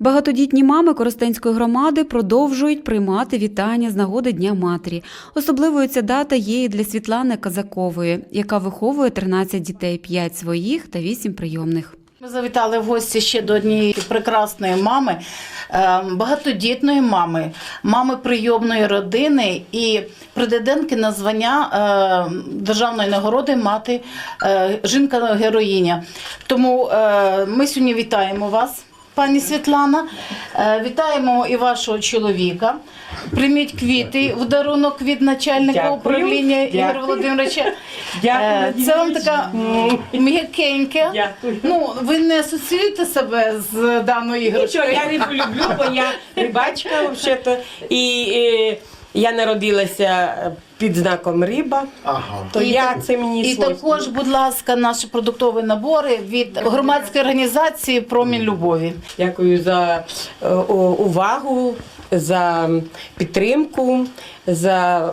Багатодітні мами Коростенської громади продовжують приймати вітання з нагоди Дня матері. Особливою ця дата є і для Світлани Казакової, яка виховує 13 дітей, 5 своїх та 8 прийомних. Ми завітали в гості ще до однієї прекрасної мами, е, багатодітної мами, мами прийомної родини і претендентки на звання е, державної нагороди мати е, жінка-героїня. Тому ми сьогодні вітаємо вас. Пані Світлана, Е, вітаємо і вашого чоловіка. Прийміть квіти в дарунок від начальника Дякую. управління Ігоря Володимировича. Дякую, Е, Це вам така м'якенька. Дякую. Ну, ви не асоціюєте себе з даною Нічого, я рибу люблю, бо я рибачка взагалі-то. І е, я народилася під знаком риба, то І я це мені І свойственно. також, будь ласка, наші продуктові набори від громадської організації Промінь любові. Дякую за е, увагу, за підтримку, за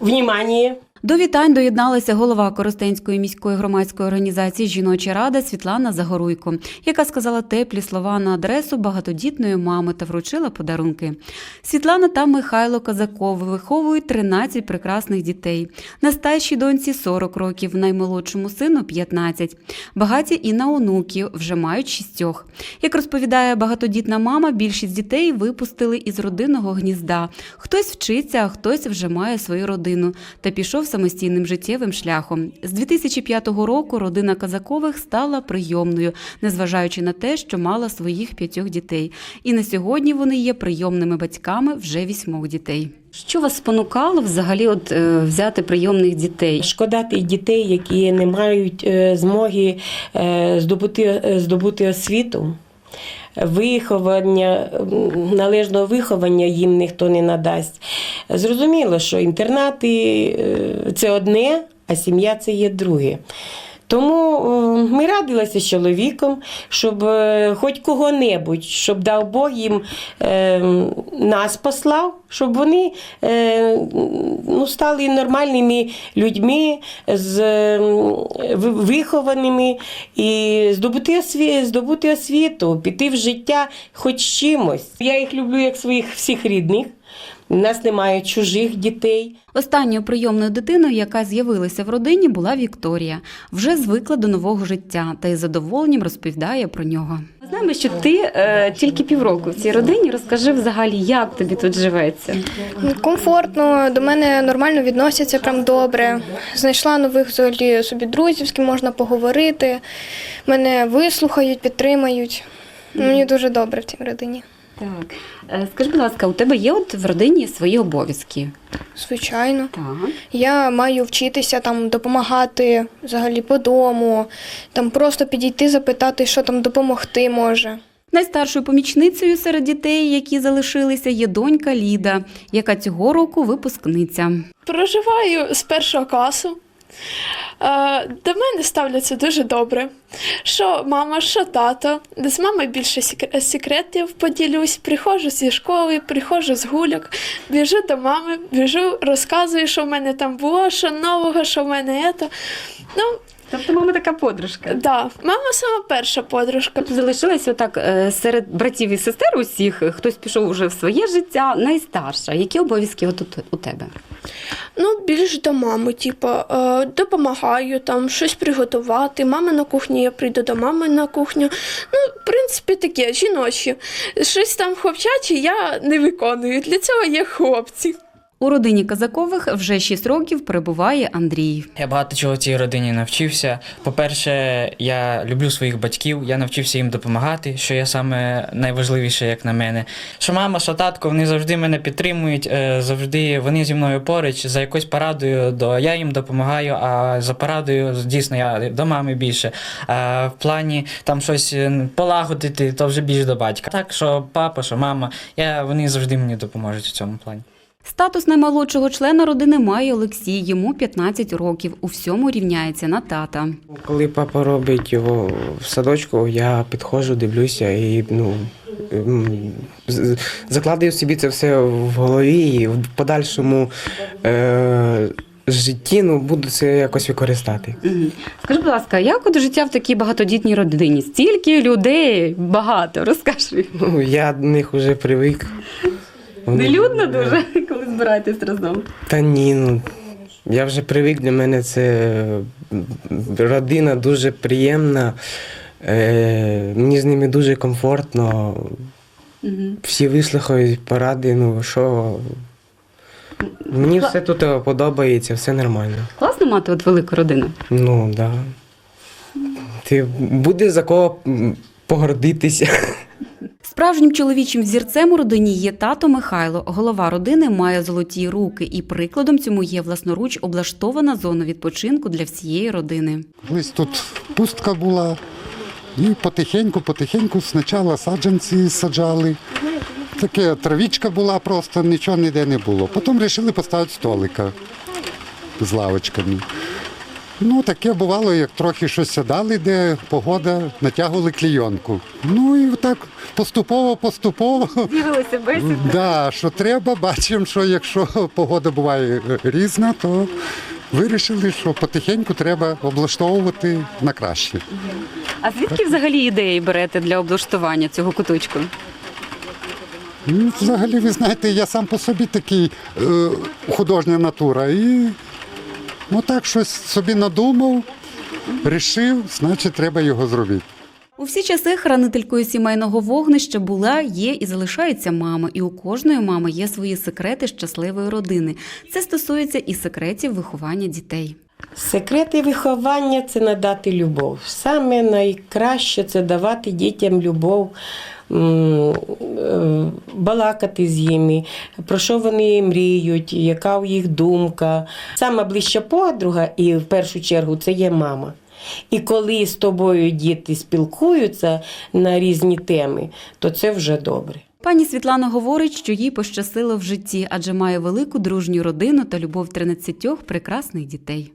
внімання. До вітань доєдналася голова Коростенської міської громадської організації Жіноча рада Світлана Загоруйко, яка сказала теплі слова на адресу багатодітної мами та вручила подарунки. Світлана та Михайло Казакови виховують 13 прекрасних дітей. Найстаршій доньці 40 років, наймолодшому сину 15. Багаті і на онуків вже мають шістьох. Як розповідає багатодітна мама, більшість дітей випустили із родинного гнізда. Хтось вчиться, а хтось вже має свою родину та пішов самостійним життєвим шляхом. З 2005 року родина Казакових стала прийомною, незважаючи на те, що мала своїх п'ятьох дітей. І на сьогодні вони є прийомними батьками вже вісьмох дітей. Що вас спонукало взагалі от, е, взяти прийомних дітей? Шкода тих дітей, які не мають е, змоги е, здобути, здобути освіту. Виховання, належного виховання їм ніхто не надасть. Зрозуміло, що інтернати е, це одне, а сім'я це є друге. Тому е, ми радилися з чоловіком, щоб е, хоч кого-небудь, щоб дав Бог їм е, нас послав, щоб вони ну, стали нормальними людьми, з, вихованими і здобути, осві, здобути освіту, піти в життя хоч чимось. Я їх люблю як своїх всіх рідних. У нас немає чужих дітей. Останньою прийомною дитиною, яка з'явилася в родині, була Вікторія. Вже звикла до нового життя та із задоволенням розповідає про нього. Знаємо, що ти е, тільки півроку в цій родині. Розкажи взагалі, як тобі тут живеться. Комфортно, до мене нормально відносяться, прям добре. Знайшла нових взагалі собі друзів, з ким можна поговорити. Мене вислухають, підтримають. Мені дуже добре в цій родині. Так, Е, скажи, будь ласка, у тебе є от в родині свої обов'язки? Звичайно. Так. Я маю вчитися там допомагати взагалі по дому, там просто підійти, запитати, що там допомогти може. Найстаршою помічницею серед дітей, які залишилися, є донька Ліда, яка цього року випускниця. Проживаю з першого класу. Е, До мене ставляться дуже добре. Що мама, що тато. З мамою більше сек- секретів поділюсь. Приходжу зі школи, приходжу з гуляк, біжу до мами, біжу, розказую, що в мене там було, що нового, що в мене це. Ну, Тобто мама така подружка. да, мама сама перша подружка. Залишилася отак е, серед братів і сестер усіх. Хтось пішов уже в своє життя, найстарша. Які обов'язки от у- у тебе? Ну, більш до мами, типу, е, допомагаю там щось приготувати. Мама на кухні, я прийду до мами на кухню. Ну, в принципі, таке, жіночі. Щось там хлопчачі я не виконую. Для цього є хлопці. У родині Казакових вже 6 років перебуває Андрій. Я багато чого цій родині навчився. По-перше, я люблю своїх батьків, я навчився їм допомагати, що є саме найважливіше, як на мене. Що мама, що татко, вони завжди мене підтримують, е, завжди вони зі мною поруч. За якоюсь порадою, до я їм допомагаю, а за порадою дійсно я до мами більше. А в плані там щось е, полагодити, то вже більше до батька. Так, що папа, що мама, я, вони завжди мені допоможуть в цьому плані. Статус наймолодшого члена родини має Олексій. Йому 15 років. У всьому рівняється на тата. Коли папа робить його в садочку, я підходжу, дивлюся і ну. закладаю собі це все в голові і в подальшому е, житті ну, буду це якось використати. Скажи, будь ласка, як от життя в такій багатодітній родині? Стільки людей багато, розкажи. Ну, я до них вже привик. Нелюдно дуже, збираєтесь разом. Та ні, ну я вже привик, для мене це родина дуже приємна. Е, мені з ними дуже комфортно. Мгм. Всі вислухають поради, ну що. Мені все тут подобається, все нормально. Класно мати от велику родину. Ну, так. Да. Ти буде за кого погордитися. Справжнім чоловічим взірцем у родині є тато Михайло. Голова родини має золоті руки, і прикладом цьому є власноруч облаштована зона відпочинку для всієї родини. Колись тут пустка була, і потихеньку, потихеньку спочатку саджанці саджали. Таке травічка була просто, нічого ніде не було. Потім вирішили поставити столика з лавочками. Ну, таке бувало, як трохи щось сідали, де погода, натягували клійонку. Ну і так поступово, поступово. З'явилися бесіди. Да, що треба, бачимо, що якщо погода буває різна, то вирішили, що потихеньку треба облаштовувати на краще. А звідки взагалі ідеї берете для облаштування цього куточку? Ну, взагалі, ви знаєте, я сам по собі такий е, художня натура. І ну так щось собі надумав, рішив, значить, треба його зробити. У всі часи хранителькою сімейного вогнища була, є і залишається мама. І у кожної мами є свої секрети щасливої родини. Це стосується і секретів виховання дітей. Секрети виховання це надати любов. Саме найкраще це давати дітям любов, балакати з ними, про що вони мріють, яка у їх думка. Сама ближча подруга, і в першу чергу це є мама. І коли з тобою діти спілкуються на різні теми, то це вже добре. Пані Світлана говорить, що їй пощастило в житті, адже має велику дружню родину та любов 13 прекрасних дітей.